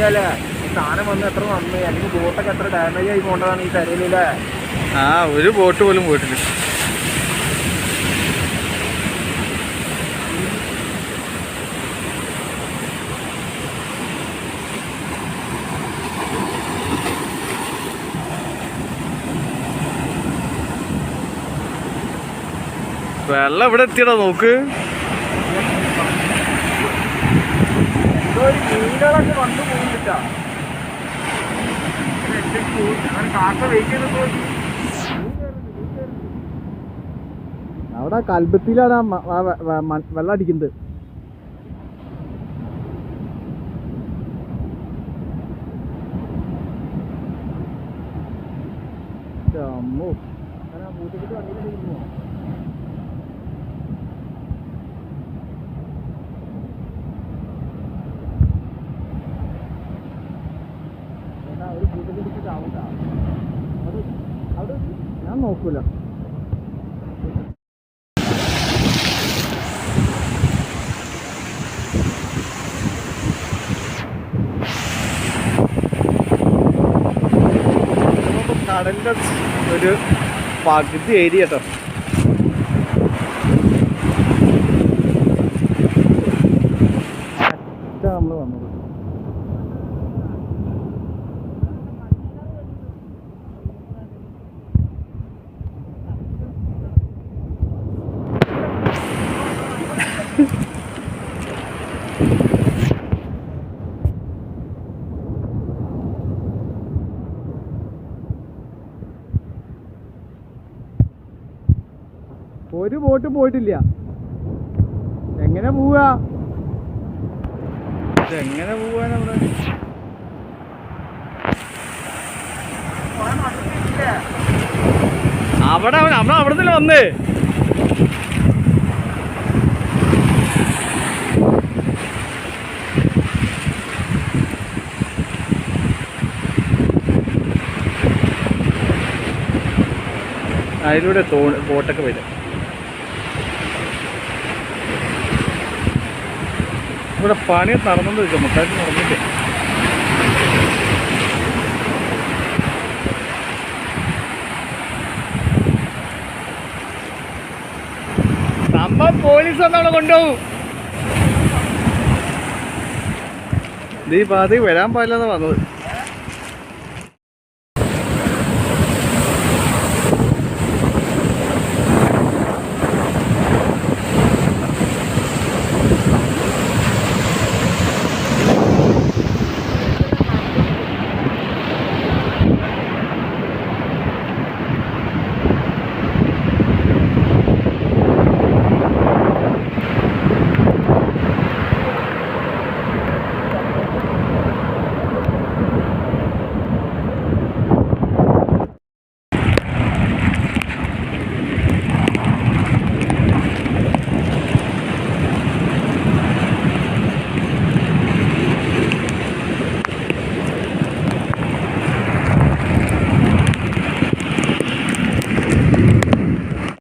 ഈ സാധനം വന്ന് എത്ര നന്ദി? അല്ലെങ്കിൽ ബോട്ടൊക്കെ എത്ര ഡാമേജ് ആയി പോകേണ്ടതാണ് ഈ തരയിലല്ലേ ആ ഒരു ബോട്ട് പോലും പോയിട്ടില്ല. വെള്ളം ഇവിടെ എത്തിയടാ നോക്ക്? മീനുകളൊക്കെ വന്നു പോകുന്നില്ല അവിടെ കൽബത്തിലാണ് വെള്ളം അടിക്കുന്നത്. അമ്മോ. അങ്ങനെ പൂട്ടിക്കിട്ട് വണ്ടിയിലിരിക്കുമോ ഒരു പൂട്ടിക്കിട്ട് ആവണ്ട അത് അവിടെ ഞാൻ നോക്കൂല. കടലിന്റെ ഒരു പകുതി ഏരിയ കേട്ടോ. നമ്മൾ വന്നത്. ഒരു ബോട്ട് പോയിട്ടില്ല. എങ്ങനെ പോവുക എങ്ങനെ പോവുക അവിടെ അവിടെ നമ്മൾ അവിടെ നിന്നല്ലേ വന്നേ? അതിലൂടെ തോ ബോട്ടൊക്കെ വരും ഇവിടെ പണി നടന്നത് മൊത്തമായിട്ട് നടന്നില്ലേ സംഭവം പോലീസ് വന്നവിടെ കൊണ്ടുപോകും നീ പാതി വരാൻ പാടില്ലെന്ന് വന്നത്